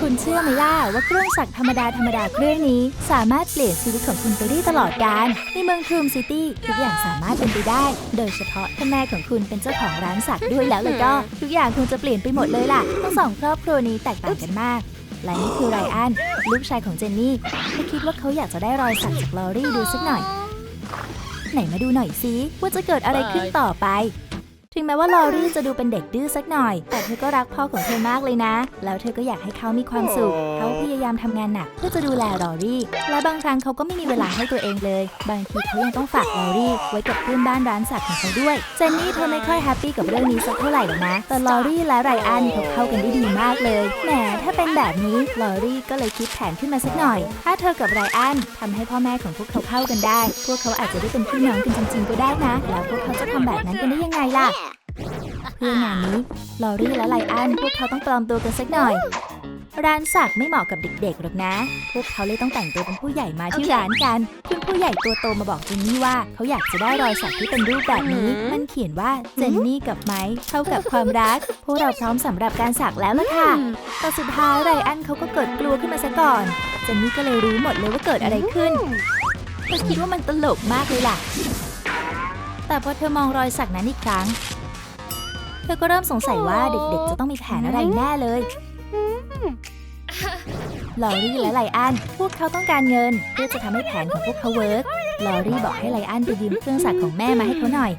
คุณเชื่อไหมล่ะว่าเครื่องสักธรรมดาธรรมดาเครื่องนี้ สามารถเปลี่ยนชีวิตของคุณไปได้ตลอดกาลในเมืองทรูมซิตี้ทุกอย่างสามารถเป็นไปได้ โดยเฉพาะถ้าแม่ของคุณเป็นเจ้าของร้านสักด้วยแล้วเลยก็ ทุกอย่างคงจะเปลี่ยนไปหมดเลยล่ะทั้งสองครอบครัวนี้แตกต่างกันมาก และนี่คือไรอันลูกชายของเจนนี่เขาคิดว่าเขาอยากจะได้รอยสักจากลอรี่ดูสักหน่อย ไหนมาดูหน่อยสิว่าจะเกิดอะไรขึ้นต่อไป ถึงแม้ว่าลอรี่จะดูเป็นเด็กดื้อสักหน่อย แต่เธอก็รักพ่อของเธอมากเลยนะ แล้วเธอก็อยากให้เขามีความสุข เขาพยายามทำงานหนักเพื่อจะดูแลลอรี่ และบางครั้งเขาก็ไม่มีเวลาให้ตัวเองเลย บางทีเขายังต้องฝากลอรี่ ไว้กับเพื่อนบ้านร้านสักของเขาด้วย เจนนี่เธอไม่ค่อยแฮปปี้กับเรื่องนี้สักเท่าไหร่หรอกนะ แต่ลอรี่และไรอันเขาเข้ากันได้ดีมากเลย แหม ถ้าเป็นแบบนี้ลอรี่ก็เลยคิดแผนขึ้นมาสักหน่อย ถ้าเธอกับไรอันทำให้พ่อแม่ของพวกเขาเข้ากันได้ พวกเขาอาจจะได้เป็นพี่น้องกันจริงๆก็ได้นะ แล้วพวกเขาจะทำแบบนั้นกันได้ยังไงล่ะเพื่องานนี้ลอรี่และไลอันพวกเขาต้องปลอมตัวกันสักหน่อย ร้านสักไม่เหมาะกับเด็กๆหรอกนะ พวกเขาเลยต้องแต่งตัวเป็นผู้ใหญ่มาที่ร้านกันคุณผู้ใหญ่ตัวโตมาบอกเจนนี่ว่าเขาอยากจะได้รอยสักที่เป็นรูปแบบนี้ มันเขียนว่าเจนนี่กับไม้เท่ากับความรัก พวกเราพร้อมสำหรับการสักแล้วล่ะค่ะแต่สุดท้ายไรอันเขาก็เกิดกลัวขึ้นมาซะก่อนเจนนี่ก็เลยรู้หมดเลยว่าเกิดอะไรขึ้นเธอคิดว่ามันตลกมากเลยล่ะแต่พอเธอมองรอยสักนั้นอีกครั้ง เธอก็เริ่มสงสัยว่าเด็กๆ จะต้องมีแผนอะไรแน่เลย ลอรี่และไลอันพวกเขาต้องการเงิน เพื่อจะทำให้แผนของพวกเขาเวิร์กลอรี่บอกให้ไลอันไปยืมเครื่องสักของแม่มาให้เขาหน่อย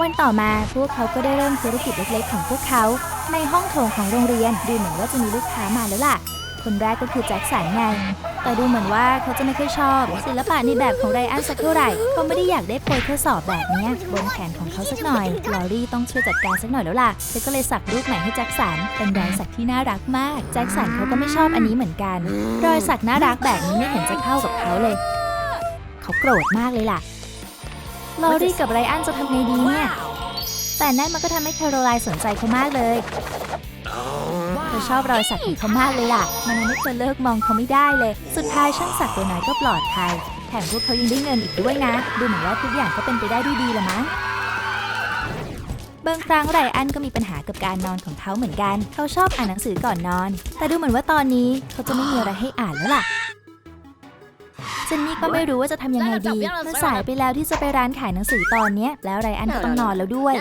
วันต่อมาพวกเขาก็ได้เริ่มธุรกิจเล็กๆ ของพวกเขา ในห้องโถงของโรงเรียนดูเหมือนว่าจะมีลูกค้ามาแล้วล่ะ คนแรกก็คือแจ็คสันไง แต่ดูเหมือนว่าเขาจะไม่ค่อยชอบศิลปะในแบบของไรอันสักเท่าไหร่เขาไม่ได้อยากได้โพยข้อสอบแบบนี้บนแขนของเขาสักหน่อยลอรี่ต้องช่วยจัดการสักหน่อยแล้วล่ะเธอก็เลยสักรูปใหม่ให้แจ็คสันเป็นรอยสักที่น่ารักมากแจ็คสันเขาก็ไม่ชอบอันนี้เหมือนกัน รอยสักน่ารักแบบนี้ไม่เห็นจะเข้ากับเขาเลย เขาโกรธมากเลยล่ะลอรี่กับไรอันจะทำไงดีเนี่ยแต่นั่นมันก็ทำให้แคโรไลน์สนใจเขามากเลย ชอบรอยสักของเขามากเลยล่ะ มันทำให้เธอเลิกมองเขาไม่ได้เลย สุดท้ายช่างสักตัวน้อยก็ปลอดภัย แถมพวกเขายังได้เงินอีกด้วยนะ ดูเหมือนว่าทุกอย่างก็เป็นไปได้ด้วยดีละมั้งบางครั้งไรอันก็มีปัญหากับการนอนของเขาเหมือนกัน เขาชอบอ่านหนังสือก่อนนอน แต่ดูเหมือนว่าตอนนี้เขาจะไม่มีอะไรให้อ่านแล้วล่ะเจนนี่ก็ไม่รู้ว่าจะทำยังไงดีมันสายไปแล้วที่จะไปร้านขายหนังสือตอนนี้แล้วไรอันก็ต้องนอนแล้วด้วย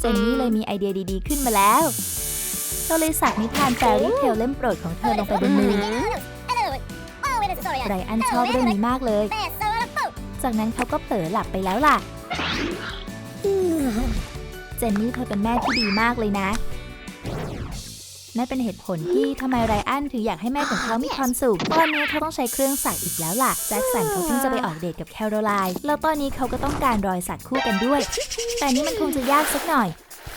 เจนนี่เลยมีไอเดียดีๆ ขึ้นมาแล้วเธอเลยสักนิทานแฟรี่เทลเล่มโปรดของเธอลงไปบนมือไรอันชอบเรื่องนี้มากเลย จากนั้นเขาก็เผลอหลับไปแล้วล่ะ เจนนี่เธอเป็นแม่ที่ดีมากเลยนะนั่นเป็นเหตุผลที่ทำไมไรอันถึงอยากให้แม่ของเขามีความสุข ตอนนี้เขาต้องใช้เครื่องสักอีกแล้วล่ะ แจ็คสันเขาเพิ่งจะไปออกเดทกับแคโรไลน์แล้วตอนนี้เขาก็ต้องการรอยสักคู่กันด้วย แต่นี่มันคงจะยากสักหน่อย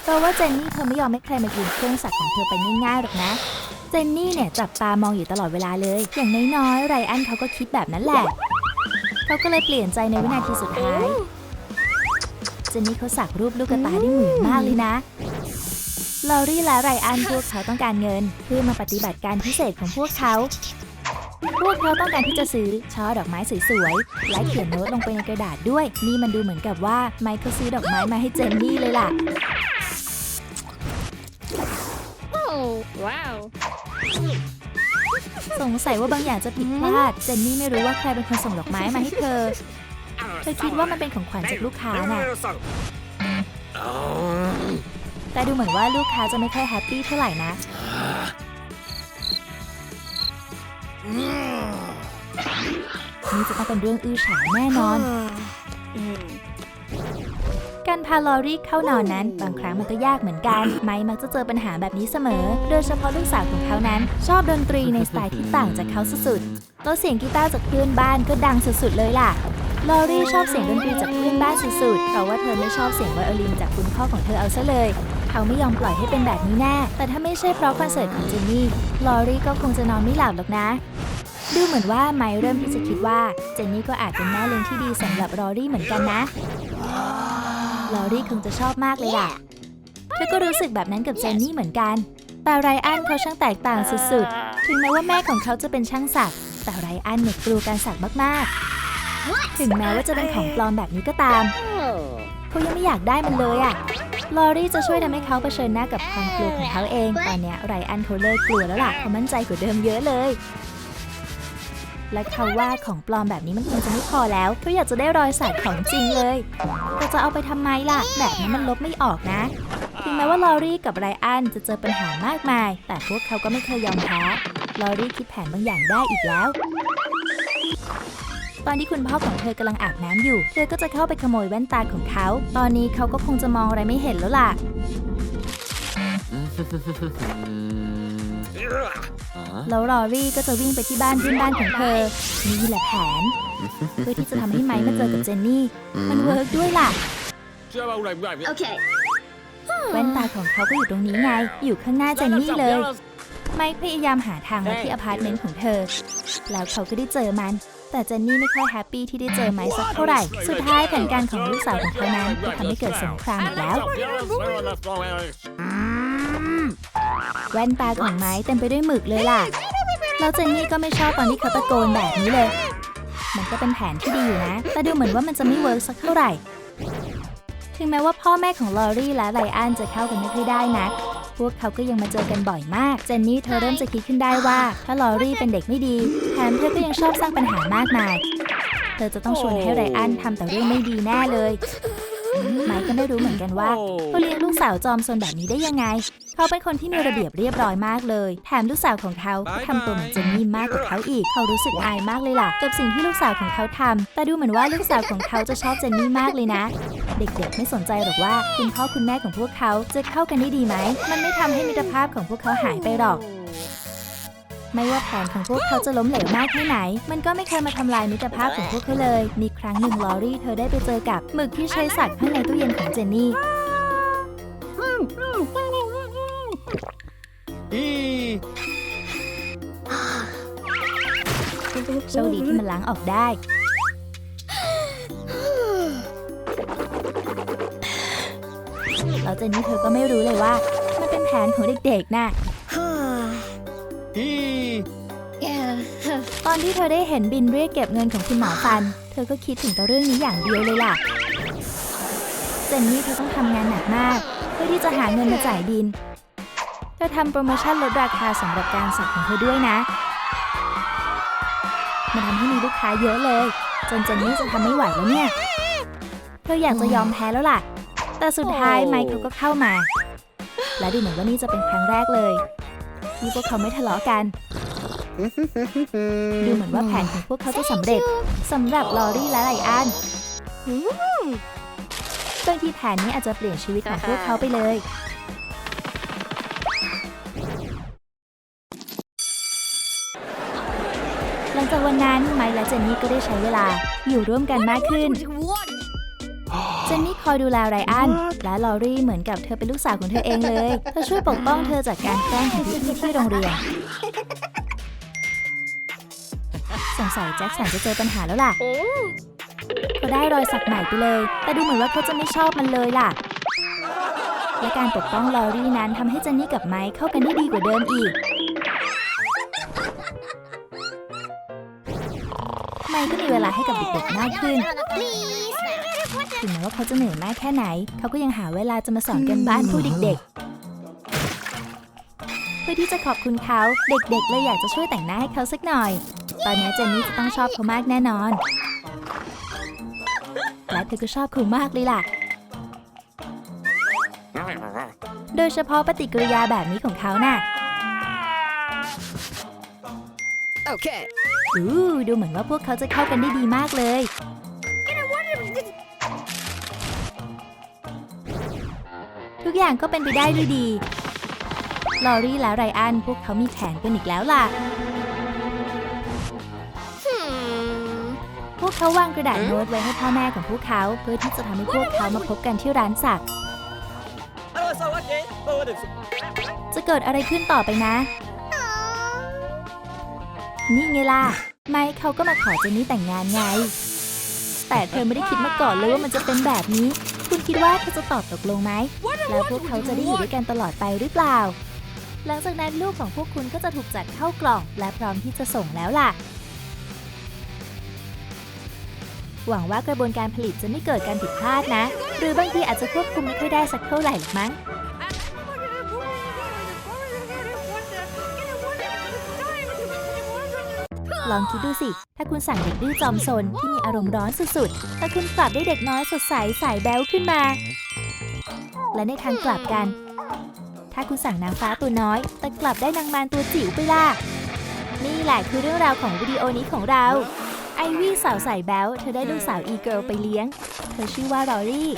เพราะว่าเจนนี่เธอไม่ยอมให้ใครมายืมเครื่องสักของเธอไปง่ายๆหรอกนะ เจนนี่เนี่ยจับตามองอยู่ตลอดเวลาเลย อย่างน้อยๆไรอันเขาก็คิดแบบนั้นแหละ เขาก็เลยเปลี่ยนใจในวินาทีสุดท้าย เจนนี่เขาสักรูปลูกกระตายได้เหมือนมากเลยนะลอรี่และไรอันพวกเขาต้องการเงิน เพื่อมาปฏิบัติการพิเศษของพวกเขา พวกเขาต้องการที่จะซื้อช่อดอกไม้สวยๆ และเขียนโน้ตลงไปในกระดาษด้วย นี่มันดูเหมือนกับว่าไมค์เขาซื้อดอกไม้มาให้เจนนี่เลยล่ะ Wow. สงสัยว่าบางอย่างจะผิดพลาด เจนนี่ไม่รู้ว่าใครเป็นคนส่งดอกไม้มาให้เธอ เธอคิดว่ามันเป็นของขวัญจากลูกค้าน่ะ แต่ดูเหมือนว่าลูกค้าจะไม่ค่อยแฮปปี้เท่าไหร่นะ นี่จะต้องเป็นเรื่องอื้อฉาวแน่นอน การพาลอรี่เข้านอนนั้น บางครั้งมันก็ยากเหมือนกัน ไมค์มักจะเจอปัญหาแบบนี้เสมอ โดยเฉพาะลูกสาวของเขานั้น ชอบดนตรีในสไตล์ที่ต่างจากเขาสุดๆแล้วเสียงกีตาร์จากเพื่อนบ้านก็ดังสุดๆเลยล่ะลอรี่ชอบเสียงดนตรีจากเพื่อนบ้านสุดๆ เพราะว่าเธอไม่ชอบเสียงไวโอลินจากคุณพ่อของเธอเอาซะเลย เขาไม่ยอมปล่อยให้เป็นแบบนี้แน่ แต่ถ้าไม่ใช่เพราะคอนเสิร์ตของเจนนี่ ลอรี่ก็คงจะนอนไม่หลับหรอกนะ ดูเหมือนว่าไมค์เริ่มที่จะคิดว่าเจนนี่ก็อาจเป็นแม่เลี้ยงที่ดีสำหรับลอรี่เหมือนกันนะ ลอรี่คงจะชอบมากเลยล่ะเธอก็รู้สึกแบบนั้นกับเจนนี่เหมือนกัน แต่ไรอันเขาช่างแตกต่างสุดๆ ถึงแม้ว่าแม่ของเขาจะเป็นช่างสัก แต่ไรอันเนี่ยกลัวการสักมากๆ ถึงแม้ว่าจะเป็นของปลอมแบบนี้ก็ตาม Oh. เขายังไม่อยากได้มันเลยอะ่ะ ลอรี่จะช่วยทำให้เขาเผชิญหน้ากับความกลัวของเขาเอง ตอนนี้ไรอันเขาเลิกกลัวแล้วล่ะเขามั่นใจกว่าเดิมเยอะเลย และเขาว่าของปลอมแบบนี้มันคงจะไม่พอแล้วเขาอยากจะได้รอยสักของจริงเลยแต่จะเอาไปทำไมล่ะ แบบนี้มันลบไม่ออกนะถึงแม้ว่าลอรี่กับไรอันจะเจอปัญหามากมาย แต่พวกเขาก็ไม่เคยยอมแพ้ลอรี่คิดแผนบางอย่างได้อีกแล้ว ตอนที่คุณพ่อของเธอกำลังอาบน้ำอยู่ เธอก็จะเข้าไปขโมยแว่นตาของเขา ตอนนี้เขาก็คงจะมองอะไรไม่เห็นแล้วล่ะ แล้วลอรี่ก็จะวิ่งไปที่บ้านเพื่อนบ้านของเธอ นี่แหละแผน เพื่อที่จะทำให้ไมค์มาเจอกับเจนนี่ มันเวิร์กด้วยล่ะ Okay. แว่นตาของเขาก็อยู่ตรงนี้ไง อยู่ข้างหน้าเจนนี่เลย ไมค์พยายามหาทางมาที่อพาร์ตเมนต์ของเธอ แล้วเขาก็ได้เจอมัน แต่เจนนี่ไม่ค่อยแฮปปี้ที่ได้เจอไมค์สักเท่าไหร่ สุดท้ายแผนการของลูกสาวของเขานั้นก็ทำให้เกิดสงครามอีกแล้ว แว่นตาของไม้เต็มไปด้วยหมึกเลยล่ะ แล้วเจนนี่ก็ไม่ชอบตอนที่เขาตะโกนแบบนี้เลย มันก็เป็นแผนที่ดีอยู่นะ แต่ดูเหมือนว่ามันจะไม่เวิร์กสักเท่าไหร่ ถึงแม้ว่าพ่อแม่ของลอรี่และไลอ้อนจะเข้ากันไม่ค่อยได้นัก พวกเขาก็ยังมาเจอกันบ่อยมาก เจนนี่เธอเริ่มจะคิดขึ้นได้ว่า ถ้าลอรี่เป็นเด็กไม่ดี แถมเธอก็ยังชอบสร้างปัญหามากมาย เธอจะต้องชวนให้ไรอันทำแต่เรื่องไม่ดีแน่เลย ไมค์ก็ไม่รู้เหมือนกันว่าเขาเลี้ยงลูกสาวจอมซนแบบนี้ได้ยังไง เขาเป็นคนที่มีระเบียบเรียบร้อยมากเลย แถมลูกสาวของเขาก็ทำตัวเหมือนเจนนี่มากกว่าเขาอีก เขารู้สึกอายมากเลยล่ะ กับสิ่งที่ลูกสาวของเขาทำแต่ดูเหมือนว่าลูกสาวของเขาจะชอบเจนนี่มากเลยนะ เด็กๆ ไม่สนใจหรอกว่าคุณพ่อคุณแม่ของพวกเขาจะเข้ากันได้ดีไหม มันไม่ทำให้มิตรภาพของพวกเขาหายไปหรอก ไม่ว่าแผนของพวกเขาจะล้มเหลวมากแค่ไหน มันก็ไม่เคยมาทำลายมิตรภาพของพวกเขาเลย มีครั้งหนึ่งลอรี่เธอได้ไปเจอกับหมึกที่ใช้สักข้างในตู้เย็นของเจนนี่โชคดีที่มันล้างออกได้แล้วเจนนี่เธอก็ไม่รู้เลยว่า มันเป็นแผนของเด็กๆน่ะ yeah. ตอนที่เธอได้เห็นบินเรียกเก็บเงินของคุณหมอฟัน เธอก็คิดถึงแต่เรื่องนี้อย่างเดียวเลยล่ะ เจนนี่เธอต้องทำงานหนักมาก เพื่อที่จะหาเงินมาจ่ายบิน เธอทำโปรโมชั่นลดราคาสำหรับการสักของเธอด้วยนะ มันทำให้มีลูกค้าเยอะเลย จนเจนนี่จะทำไม่ไหวแล้วเนี่ย เธออยากจะยอมแพ้แล้วล่ะ แต่สุดท้ายไมค์เขาก็เข้ามา และดูเหมือนว่านี่จะเป็นครั้งแรกเลย ที่พวกเขาไม่ทะเลาะกัน ดูเหมือนว่าแผนของพวกเขาจะสำเร็จสำหรับลอรี่และไลอันบางทีแผนนี้อาจจะเปลี่ยนชีวิตของพวกเขาไปเลย หลังจากวันนั้นไมค์และเจนนี่ก็ได้ใช้เวลาอยู่ร่วมกันมากขึ้น เจนนี่คอยดูแลไรอัน และลอรี่เหมือนกับเธอเป็นลูกสาวของเธอเองเลยเธอช่วยปกป้องเธอจากการแกล้งของพี่ๆที่โรงเรียนสงสัยแจ็คสันจะเจอปัญหาแล้วล่ะเขาได้รอยสักใหม่ไปเลย แต่ดูเหมือนว่าเขาจะไม่ชอบมันเลยล่ะ และการปกป้องลอรี่นั้นทำให้เจนนี่กับไมค์เข้ากันได้ดีกว่าเดิมอีก ไมค์ก็มีเวลาให้กับเด็กๆมากขึ้น ถึงแม้ว่าเขาจะเหนื่อยมากแค่ไหน เขาก็ยังหาเวลาจะมาสอนกันบ้านผู้เด็กๆ เพื่อที่จะขอบคุณเขาเด็กๆเลยอยากจะช่วยแต่งหน้าให้เขาสักหน่อย ตอนนี้เจนนี่จะต้องชอบเขามากแน่นอน และเธอก็ชอบเขามากเลยล่ะ โดยเฉพาะปฏิกิริยาแบบนี้ของเขาน่ะ Okay. อู้ดูเหมือนว่าพวกเขาจะเข้ากันได้ดีมากเลย ทุกอย่างก็เป็นไปได้ด้วยดี ลอรี่และไรอันพวกเขามีแผนกันอีกแล้วล่ะ Hmm. พวกเขาวางกระดาษโน้ตไว้ให้พ่อแม่ของพวกเขา เพื่อที่จะทำให้พวกเขามาพบกันที่ร้านสัก จะเกิดอะไรขึ้นต่อไปนะ นี่ไงล่ะ ไมค์เขาก็มาขอเจนนี่แต่งงานไง แต่เธอไม่ได้คิดมาก่อนเลยว่ามันจะเป็นแบบนี้ คุณคิดว่าเธอจะตอบตกลงไหม แล้วพวกเขาจะได้อยู่ด้วยกันตลอดไปหรือเปล่า หลังจากนั้นลูกของพวกคุณก็จะถูกจัดเข้ากล่องและพร้อมที่จะส่งแล้วล่ะ หวังว่ากระบวนการผลิตจะไม่เกิดการผิดพลาดนะ หรือบางทีอาจจะควบคุมไม่ค่อยได้สักเท่าไหร่หรอกมั้ง ลองคิดดูสิ ถ้าคุณสั่งเด็กดื้อจอมซนที่มีอารมณ์ร้อนสุดๆ แต่คุณกลับได้เด็กน้อยสดใสสายแบ๊วขึ้นมา และในทางกลับกัน ถ้าคุณสั่งนางฟ้าตัวน้อย แต่กลับได้นางมารตัวจิ๋วไปล่ะ นี่แหละคือเรื่องราวของวิดีโอนี้ของเรา ไอวี่สาวใส่แบ๊วเธอได้ลูกสาวอีเกิลไปเลี้ยง เธอชื่อว่าลอรี่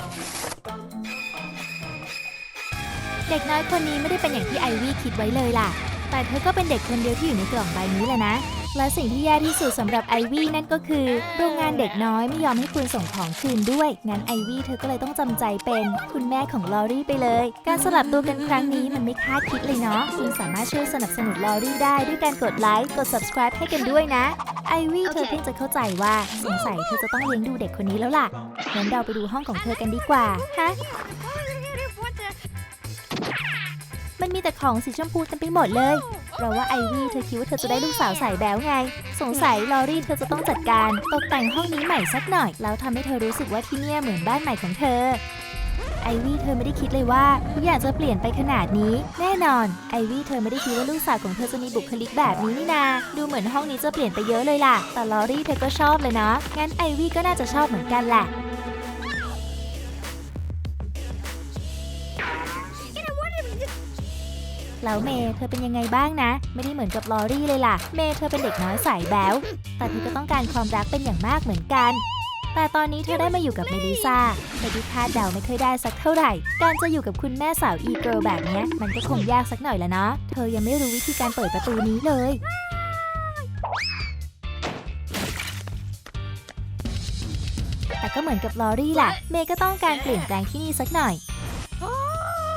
เด็กน้อยคนนี้ไม่ได้เป็นอย่างที่ไอวี่คิดไว้เลยล่ะแต่เธอก็เป็นเด็กคนเดียวที่อยู่ในกล่องใบนี้แหละนะ และสิ่งที่แย่ที่สุดสำหรับไอวี่นั่นก็คือ โรงงานเด็กน้อยไม่ยอมให้คุณส่งของคืนด้วย งั้นไอวี่เธอก็เลยต้องจำใจเป็น คุณแม่ของลอรี่ไปเลย การสลับตัวกันครั้งนี้มันไม่คาดคิดเลยเนาะ คุณสามารถช่วยสนับสนุนลอรี่ได้ด้วยการกดไลค์ กด subscribe ให้กันด้วยนะ ไอวี่เธอเพิ่งจะเข้าใจว่าสงสัยเธอจะต้องเลี้ยงดูเด็กคนนี้แล้วล่ะ งั้นเราไปดูห้องของเธอกันดีกว่า ฮะมันมีแต่ของสีชมพูเต็มไปหมดเลย เราว่าไอวี่เธอคิดว่าเธอจะได้ลูกสาวสายแบ๊วไง สงสัยลอรี่เธอจะต้องจัดการ ตกแต่งห้องนี้ใหม่สักหน่อย แล้วทำให้เธอรู้สึกว่าที่นี่เหมือนบ้านใหม่ของเธอ ไอวี่เธอไม่ได้คิดเลยว่าทุกอย่างจะเปลี่ยนไปขนาดนี้ แน่นอน ไอวี่เธอไม่ได้คิดว่าลูกสาวของเธอจะมีบุคลิกแบบนี้นี่นา ดูเหมือนห้องนี้จะเปลี่ยนไปเยอะเลยล่ะ แต่ลอรี่เธอก็ชอบเลยเนาะ งั้นไอวี่ก็น่าจะชอบเหมือนกันแหละ แล้วเมย์เธอเป็นยังไงบ้างนะ ไม่ได้เหมือนกับลอรี่เลยล่ะ เมย์เธอเป็นเด็กน้อยสายแบ๊วแต่เธอก็ต้องการความรักเป็นอย่างมากเหมือนกัน แต่ตอนนี้เธอได้มาอยู่กับเมลิซาเธอที่คาดเดาไม่เคยได้สักเท่าไหร่ การจะอยู่กับคุณแม่สาวอีเกิลแบบนี้มันก็คงยากสักหน่อยแล้วเนาะเธอยังไม่รู้วิธีการเปิดประตูนี้เลยแต่ก็เหมือนกับลอรี่ล่ะ เมย์ก็ต้องการเปลี่ยนแปลงที่นี่สักหน่อย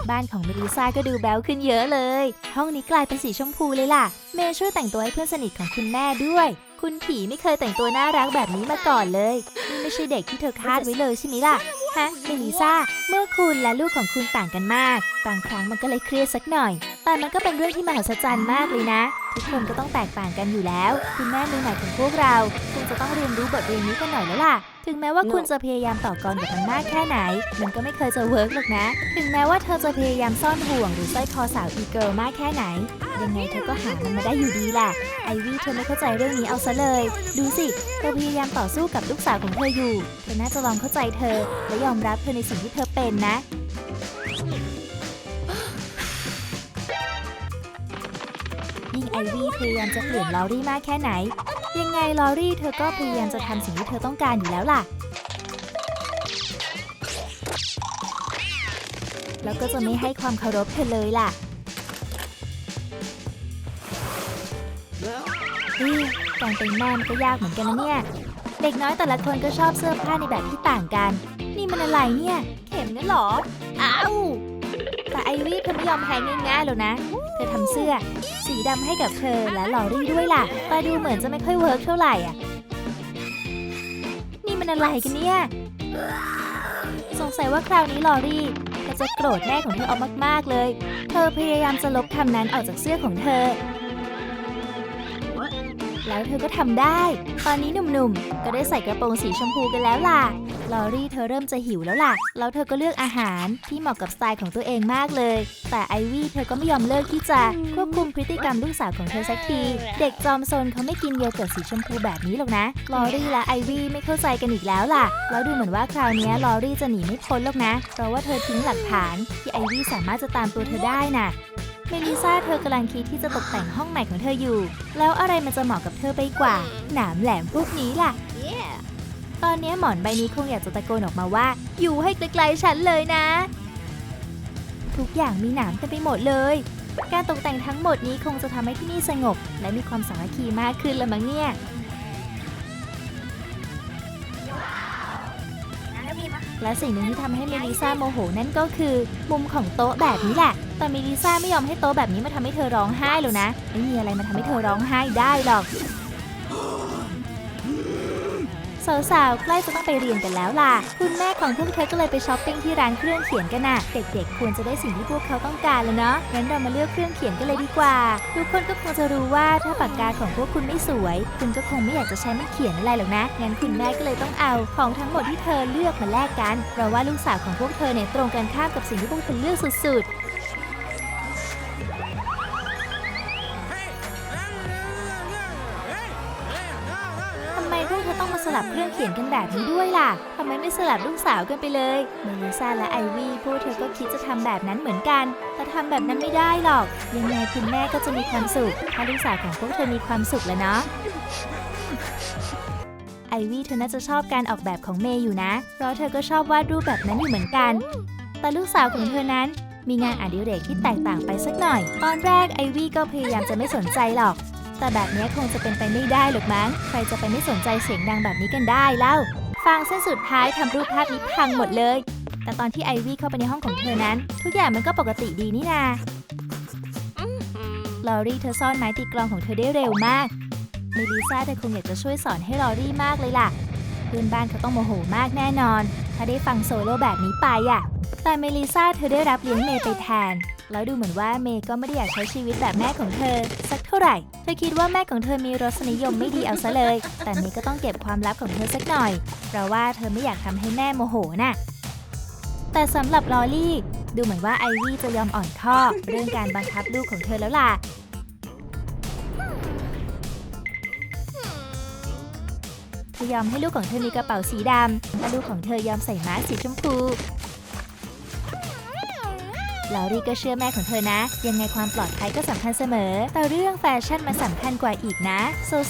บ้านของเมลิซาก็ดูแบ๊วขึ้นเยอะเลย ห้องนี้กลายเป็นสีชมพูเลยล่ะ เมย์ช่วยแต่งตัวให้เพื่อนสนิทของคุณแม่ด้วย คุณผีไม่เคยแต่งตัวน่ารักแบบนี้มาก่อนเลยนี่ไม่ใช่เด็กที่เธอคาดไว้เลยใช่ไหมล่ะฮะเมลิซาเมื่อคุณและลูกของคุณต่างกันมาก บางครั้งมันก็เลยเครียดสักหน่อย แต่มันก็เป็นเรื่องที่มหัศจรรย์มากเลยนะ ทุกคนก็ต้องแตกต่างกันอยู่แล้ว คุณแม่มือใหม่ของพวกเราคงจะต้องเรียนรู้บทเรียนนี้กันหน่อยแล้วล่ะ ถึงแม้ว่าคุณจะพยายามต่อกรกับมันมากแค่ไหน มันก็ไม่เคยจะเวิร์กหรอกนะ ถึงแม้ว่าเธอจะพยายามซ่อนห่วงหรือสร้อยคอสาวอีเกิลมากแค่ไหน ยังไงเธอก็หามันมาได้อยู่ดีแหละ ไอวี่เธอไม่เข้าใจเรื่องนี้เอาซะเลย ดูสิเธอพยายามต่อสู้กับลูกสาวของเธออยู่ เธอน่าจะลองเข้าใจเธอ และยอมรับเธอในสิ่งที่เธอเป็นนะ ยิ่งไอวี่พยายามจะเปลี่ยนลอรี่มากแค่ไหน ยังไงลอรี่เธอก็พยายามจะทำสิ่งที่เธอต้องการอยู่แล้วล่ะ แล้วก็จะไม่ให้ความเคารพเธอเลยล่ะนี่การเป็นแม่มันก็ยากเหมือนกันนะเนี่ย เด็กน้อยแต่ละคนก็ชอบเสื้อผ้าในแบบที่ต่างกัน นี่มันอะไรเนี่ย เข็มนั่นหรอ อ้าว แต่ไอวี่เธอไม่ยอมแพ้ง่ายๆหรอกนะ เธอทำเสื้อ สีดำให้กับเธอและลอรี่ด้วยล่ะแต่ดูเหมือนจะไม่ค่อยเวิร์กเท่าไหร่อะ นี่มันอะไรกันเนี่ย สงสัยว่าคราวนี้ลอรี่เธอจะโกรธแม่ของเธอเอามากๆเลย เธอพยายามจะลบคำนั้นออกจากเสื้อของเธอ แล้วเธอก็ทำได้ ตอนนี้หนุ่มๆ ก็ได้ใส่กระโปรงสีชมพูกันแล้วล่ะ ลอรี่เธอเริ่มจะหิวแล้วล่ะ แล้วเธอก็เลือกอาหารที่เหมาะกับสไตล์ของตัวเองมากเลย แต่ไอวี่เธอก็ไม่ยอมเลิกที่จะควบคุมพฤติกรรมลูกสาวของเธอสักที เด็กจอมซนเขาไม่กินโยเกิร์ตสีชมพูแบบนี้หรอกนะ ลอรี่และไอวี่ไม่เข้าใจกันอีกแล้วล่ะ แล้วดูเหมือนว่าคราวนี้ลอรี่จะหนีไม่พ้นหรอกนะ เพราะว่าเธอทิ้งหลักฐานที่ไอวี่สามารถจะตามตัวเธอได้น่ะเมลิซาเธอกำลังคิดที่จะตกแต่งห้องใหม่ของเธออยู่ แล้วอะไรมันจะเหมาะกับเธอไปกว่า หนามแหลมพวกนี้ล่ะ ตอนนี้หมอนใบนี้คงอยากจะตะโกนออกมาว่า อยู่ให้ไกลๆฉันเลยนะ ทุกอย่างมีหนามเต็มไปหมดเลย การตกแต่งทั้งหมดนี้คงจะทำให้ที่นี่สงบ และมีความสามัคคีมากขึ้นละมั้งเนี่ยและสิ่งหนึ่งที่ทำให้เมลิซาโมโหนั่นก็คือ มุมของโต๊ะแบบนี้แหละ แต่เมลิซาไม่ยอมให้โต๊ะแบบนี้มาทำให้เธอร้องไห้หรอกนะ ไม่มีอะไรมาทำให้เธอร้องไห้ได้หรอก สาวๆ ใกล้จะต้องไปเรียนกันแล้วล่ะ คุณแม่ของพวกเธอก็เลยไปช้อปปิ้งที่ร้านเครื่องเขียนกันน่ะ เด็กๆ ควรจะได้สิ่งที่พวกเขาต้องการแล้วเนาะ งั้นเรามาเลือกเครื่องเขียนกันเลยดีกว่า ทุกคนก็คงจะรู้ว่าถ้าปากกาของพวกคุณไม่สวย คุณก็คงไม่อยากจะใช้มันเขียนอะไรหรอกนะ งั้นคุณแม่ก็เลยต้องเอาของทั้งหมดที่เธอเลือกมาแลกกัน เพราะว่าลูกสาวของพวกเธอเนี่ยตรงกันข้ามกับสิ่งที่พวกเธอเลือกสุดๆ ลับเครื่องเขียนกันแบบนี้ด้วยล่ะทำไมไม่สลับลูกสาวกันไปเลยเมลิซาและไอวี่พวกเธอก็คิดจะทำแบบนั้นเหมือนกัน แต่ทำแบบนั้นไม่ได้หรอก ยังไงคุณแม่ก็จะมีความสุขถ้าลูกสาวของพวกเธอมีความสุขแล้วเนาะไอวี่เธอน่าจะชอบการออกแบบของเมย์อยู่นะ เพราะเธอก็ชอบวาดรูปแบบนั้นอยู่เหมือนกัน แต่ลูกสาวของเธอนั้นมีงานอดิเรกที่แตกต่างไปสักหน่อย ตอนแรกไอวี่ก็พยายามจะไม่สนใจหรอก แต่แบบนี้คงจะเป็นไปไม่ได้หรอกมั้ง ใครจะไปไม่สนใจเสียงดังแบบนี้กันได้เล่า ฟางเส้นสุดท้ายทำรูปภาพนี้พังหมดเลย แต่ตอนที่ไอวี่เข้าไปในห้องของเธอนั้น ทุกอย่างมันก็ปกติดีนี่นาลอรี่เธอซ่อนไม้ตีกลองของเธอได้เร็วมากเมลิซาเธอคงอยากจะช่วยสอนให้ลอรี่มากเลยล่ะ เพื่อนบ้านเขาต้องโมโหมากแน่นอน ถ้าได้ฟังโซโล่แบบนี้ไปอะ แต่เมลิซาเธอได้รับเลี้ยงเมย์ไปแทน แล้วดูเหมือนว่าเมย์ก็ไม่ได้อยากใช้ชีวิตแบบแม่ของเธอสักเท่าไหร่ เธอคิดว่าแม่ของเธอมีรสนิยมไม่ดีเอาซะเลย แต่เมย์ก็ต้องเก็บความลับของเธอสักหน่อย เพราะว่าเธอไม่อยากทำให้แม่โมโหน่ะ แต่สำหรับลอรี่ ดูเหมือนว่าไอวี่จะยอมอ่อนข้อ เรื่องการบังคับลูกของเธอแล้วล่ะเธอยอมให้ลูกของเธอมีกระเป๋าสีดำและลูกของเธอยอมใส่ม้าสีชมพู ลอรี่ก็เชื่อแม่ของเธอนะ ยังไงความปลอดภัยก็สำคัญเสมอ แต่เรื่องแฟชั่นมันสำคัญกว่าอีกนะ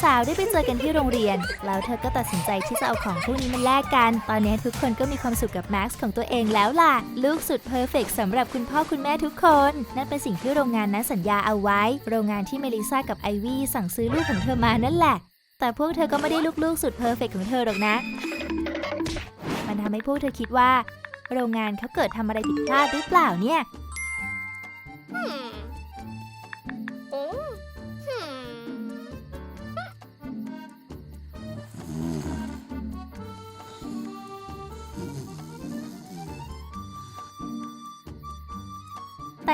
สาวๆได้ไปเจอกันที่โรงเรียน แล้วเธอก็ตัดสินใจที่จะเอาของพวกนี้มาแลกกัน ตอนนี้ทุกคนก็มีความสุขกับแม็กซ์ของตัวเองแล้วล่ะ ลูกสุดเพอร์เฟกสำหรับคุณพ่อคุณแม่ทุกคน นั่นเป็นสิ่งที่โรงงานนั้นสัญญาเอาไว้ โรงงานที่เมลิซากับไอวี่สั่งซื้อลูกของเธอมานั่นแหละ แต่พวกเธอก็ไม่ได้ลูกๆสุดเพอร์เฟกของเธอหรอกนะ มันทำให้พวกเธอคิดว่า โรงงานเขาเกิดทำอะไรผิดพลาดหรือเปล่าเนี่ย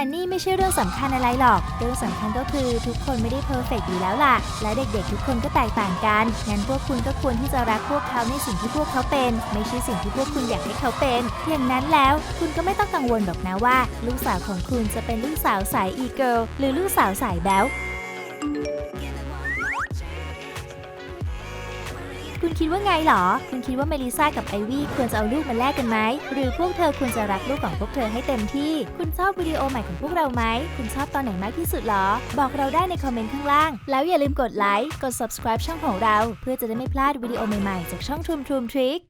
แต่นี่ไม่ใช่เรื่องสำคัญอะไรหรอก เรื่องสำคัญก็คือทุกคนไม่ได้เพอร์เฟกต์อยู่แล้วล่ะ และเด็กๆ ทุกคนก็แตกต่างกัน งั้นพวกคุณก็ควรที่จะรักพวกเขาในสิ่งที่พวกเขาเป็น ไม่ใช่สิ่งที่พวกคุณอยากให้เขาเป็น อย่างนั้นแล้วคุณก็ไม่ต้องกังวลหรอกนะว่า ลูกสาวของคุณจะเป็นลูกสาวสายอีเกิลหรือลูกสาวสายแบ๊ว คิดว่าไงหรอ คุณคิดว่าเมลิซากับไอวี่ควรจะเอาลูกมาแลกกันไหม หรือพวกเธอควรจะรักลูกของพวกเธอให้เต็มที่ คุณชอบวิดีโอใหม่ของพวกเราไหม คุณชอบตอนไหนมากที่สุดหรอ บอกเราได้ในคอมเมนต์ข้างล่าง แล้วอย่าลืมกดไลค์ กด subscribe ช่องของเรา เพื่อจะได้ไม่พลาดวิดีโอใหม่ๆ จากช่อง Troom Troom Trick